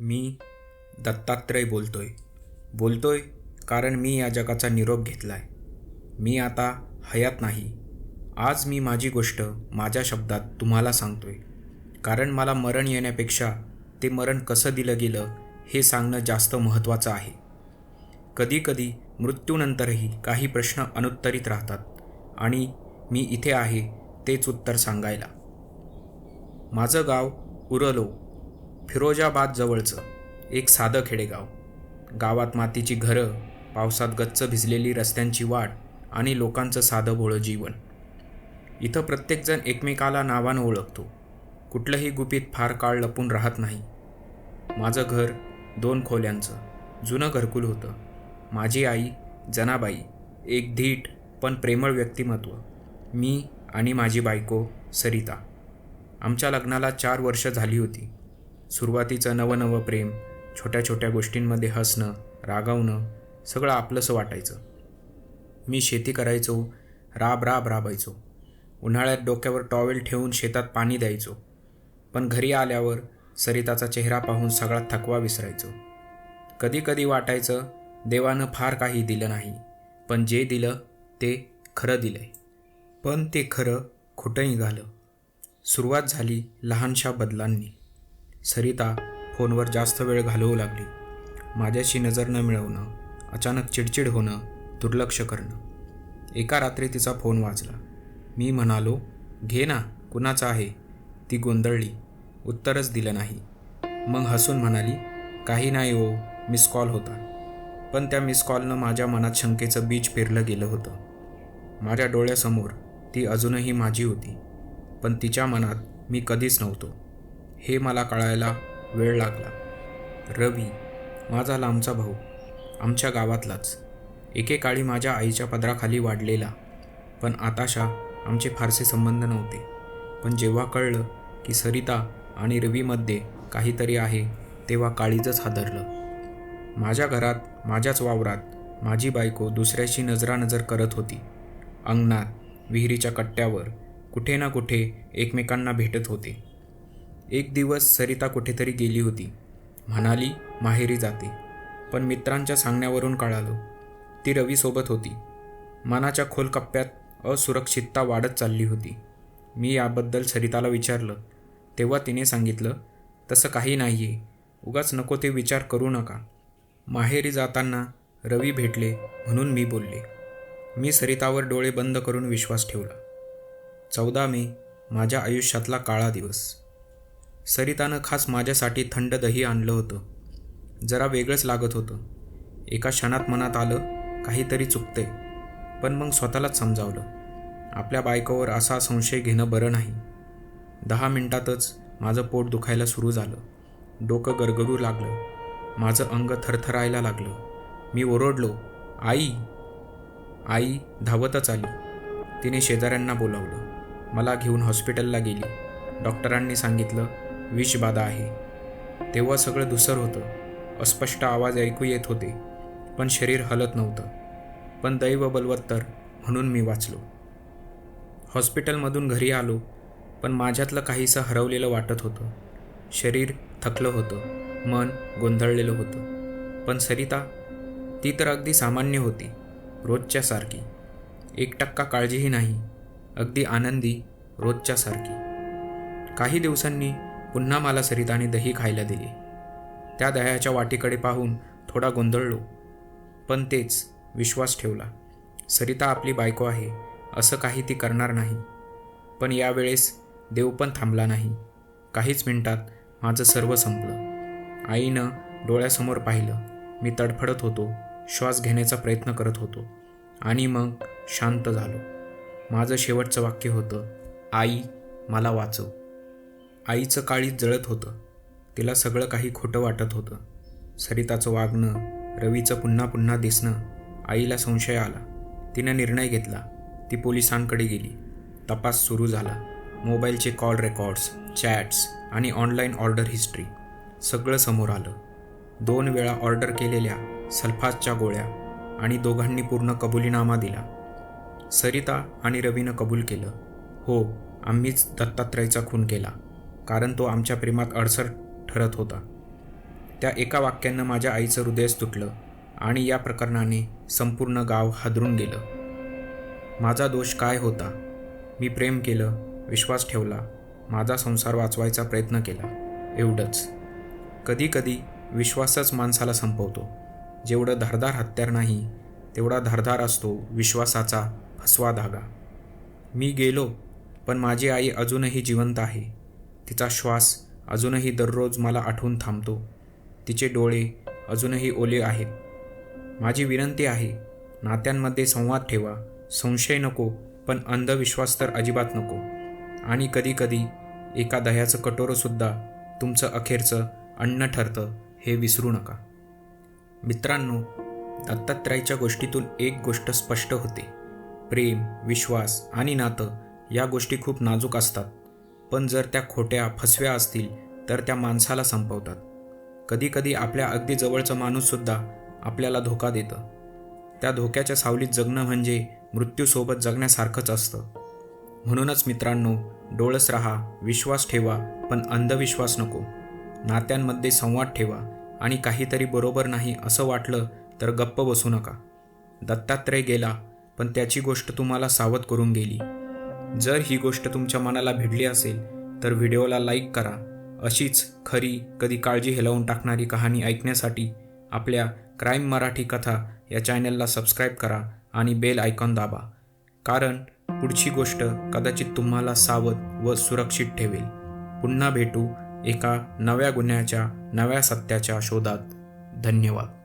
मी दत्तात्रय बोलतोय. बोलतोय कारण मी या जगाचा निरोप घेतलाय. मी आता हयात नाही. आज मी माझी गोष्ट माझ्या शब्दात तुम्हाला सांगतोय. कारण मला मरण येण्यापेक्षा ते मरण कसं दिलं गेलं हे सांगणं जास्त महत्त्वाचं आहे. कधीकधी मृत्यूनंतरही काही प्रश्न अनुत्तरित राहतात आणि मी इथे आहे तेच उत्तर सांगायला. माझं गाव उरलो. फिरोजाबाद जवळचं एक साधं खेडेगाव. गावात मातीची घरं पावसात गच्च भिजलेली रस्त्यांची वाट आणि लोकांचं साधं भोळं जीवन. इथं प्रत्येकजण एकमेकाला नावानं ओळखतो. कुठलंही गुपित फार काळ लपून राहत नाही. माझं घर दोन खोल्यांचं जुनं घरकुल होतं. माझी आई जनाबाई एक धीट पण प्रेमळ व्यक्तिमत्व. मी आणि माझी बायको सरिता. आमच्या लग्नाला चार वर्ष झाली होती. सुरुवातीचं नवनवं प्रेम छोट्या छोट्या गोष्टींमध्ये हसणं रागावणं सगळं आपलंसं वाटायचं. मी शेती करायचो राब राब राबायचो. उन्हाळ्यात डोक्यावर टॉवेल ठेवून शेतात पाणी द्यायचो. पण घरी आल्यावर सरिताचा चेहरा पाहून सगळा थकवा विसरायचो. कधी कधी वाटायचं देवानं फार काही दिलं नाही पण जे दिलं ते खरं दिलंय. पण ते खरं खोटं निघालं सुरुवात झाली लहानशा बदलांनी. सरिता फोनवर जास्त वेळ घालवू लागली. माझ्याशी नजर न मिळवणं अचानक चिडचिड होणं दुर्लक्ष करणं. एका रात्री तिचा फोन वाजला. मी म्हणालो घे ना कुणाचा आहे? ती गोंधळली. उत्तरच दिलं नाही. मग हसून म्हणाली काही नाही हो मिस कॉल होता. पण त्या मिस कॉलनं माझ्या मनात शंकेचं बीज पेरलं गेलं होतं. माझ्या डोळ्यासमोर ती अजूनही माझी होती. पण तिच्या मनात मी कधीच नव्हतो. हे मला कळायला वेळ लागला. रवी माझा लांबचा भाऊ आमच्या गावातलाच. एकेकाळी माझ्या आईच्या पदराखाली वाढलेला. पण आताशा आमचे फारसे संबंध नव्हते. पण जेव्हा कळलं की सरिता आणि रवीमध्ये काहीतरी आहे तेव्हा काळीजच हादरलं. माझ्या घरात माझ्याच वावरात माझी बायको दुसऱ्याशी नजरानजर करत होती. अंगणात विहिरीच्या कट्ट्यावर कुठे ना कुठे एकमेकांना भेटत होते. एक दिवस सरिता कुठेतरी गेली होती. म्हणाली माहेरी जाते. पण मित्रांच्या सांगण्यावरून कळालो ती रवीसोबत होती. मनाच्या खोल कप्प्यात असुरक्षितता वाढत चालली होती. मी याबद्दल सरिताला विचारलं. तेव्हा तिने सांगितलं तसं काही नाही आहे उगाच नको ते विचार करू नका. माहेरी जाताना रवी भेटले म्हणून मी बोलले. मी सरितावर डोळे बंद करून विश्वास ठेवला. चौदा मे माझ्या आयुष्यातला काळा दिवस. सरितानं खास माझ्यासाठी थंड दही आणलं होतं. जरा वेगळंच लागत होतं. एका क्षणात मनात आलं काहीतरी चुकतंय. पण मग स्वतःलाच समजावलं. आपल्या बायकोवर असा संशय घेणं बरं नाही. दहा मिनिटातच माझं पोट दुखायला सुरू झालं. डोकं गरगरू लागलं. माझं अंग थरथरायला लागलं. मी ओरडलो आई! आई धावतच आली. तिने शेजाऱ्यांना बोलावलं. मला घेऊन हॉस्पिटलला गेली. डॉक्टरांनी सांगितलं विषबाधा आहे. तेव्हा सगळं धुसर होतं. अस्पष्ट आवाज ऐकू येत होते. पण शरीर हलत नव्हतं. पण दैव बलवत्तर म्हणून मी वाचलो. हॉस्पिटलमधून घरी आलो पण माझ्यातलं काहीसं हरवलेलं वाटत होतं. शरीर थकलं होतं. मन गोंधळलेलं होतं. पण सरिता ती तर अगदी सामान्य होती रोजच्यासारखी एक टक्का काळजीही नाही. अगदी आनंदी रोजच्यासारखी काही दिवसांनी पुन्हा मला सरिताने दही खायला दिली. त्या दह्याच्या वाटीकडे पाहून थोडा गोंधळलो. पण तेच विश्वास ठेवला. सरिता आपली बायको आहे असं काही ती करणार नाही. पण यावेळेस देव पण थांबला नाही. काहीच मिनिटात माझं सर्व संपलं. आईनं डोळ्यासमोर पाहिलं. मी तडफडत होतो श्वास घेण्याचा प्रयत्न करत होतो. आणि मग शांत झालो. माझं शेवटचं वाक्य होतं आई मला वाचव. आईचं काळीत जळत होतं. तिला सगळं काही खोटं वाटत होतं. सरिताचं वागणं रवीचं पुन्हा पुन्हा दिसणं आईला संशय आला. तिनं निर्णय घेतला. ती पोलिसांकडे गेली. तपास सुरू झाला. मोबाईलचे कॉल रेकॉर्ड्स चॅट्स आणि ऑनलाईन ऑर्डर हिस्ट्री सगळं समोर आलं. दोन वेळा ऑर्डर केलेल्या सल्फासच्या गोळ्या आणि दोघांनी पूर्ण कबुलीनामा दिला. सरिता आणि रवीनं कबूल केलं. हो आम्हीच दत्तात्रयचा खून केला. कारण तो आमच्या प्रेमात अडसर ठरत होता. त्या एका वाक्यानं माझ्या आईचं हृदयच तुटलं आणि या प्रकरणाने संपूर्ण गाव हादरून गेलं. माझा दोष काय होता? मी प्रेम केलं विश्वास ठेवला माझा संसार वाचवायचा प्रयत्न केला एवढंच. कधीकधी विश्वासच माणसाला संपवतो. जेवढं धारदार हत्यार नाही तेवढा धारदार असतो विश्वासाचा फसवा धागा. मी गेलो पण माझी आई अजूनही जिवंत आहे. तिचा श्वास अजूनही दररोज मला आठवून थांबतो. तिचे डोळे अजूनही ओले आहेत. माझी विनंती आहे नात्यांमध्ये संवाद ठेवा. संशय नको पण अंधविश्वास तर अजिबात नको. आणि कधीकधी एका दह्याचं कटोरंसुद्धा तुमचं अखेरचं अन्न ठरतं हे विसरू नका. मित्रांनो दत्तात्रयाच्या गोष्टीतून एक गोष्ट स्पष्ट होते. प्रेम विश्वास आणि नातं या गोष्टी खूप नाजूक असतात. पण जर त्या खोट्या फसव्या असतील तर त्या माणसाला संपवतात. कधीकधी आपल्या अगदी जवळचं माणूससुद्धा आपल्याला धोका देतं. त्या धोक्याच्या सावलीत जगणं म्हणजे मृत्यूसोबत जगण्यासारखंच असतं. म्हणूनच मित्रांनो डोळस राहा विश्वास ठेवा पण अंधविश्वास नको. नात्यांमध्ये संवाद ठेवा आणि काहीतरी बरोबर नाही असं वाटलं तर गप्प बसू नका. दत्तात्रय गेला पण त्याची गोष्ट तुम्हाला सावध करून गेली. जर ही गोष्ट तुमच्या मनाला भिडली असेल तर व्हिडिओला लाईक करा. अशीच खरी कधी काळजी हेलावून टाकणारी कहाणी ऐकण्यासाठी आपल्या क्राईम मराठी कथा या चॅनलला सबस्क्राईब करा आणि बेल आयकॉन दाबा. कारण पुढची गोष्ट कदाचित तुम्हाला सावध व सुरक्षित ठेवेल. पुन्हा भेटू एका नव्या गुन्ह्याच्या नव्या सत्याच्या शोधात. धन्यवाद.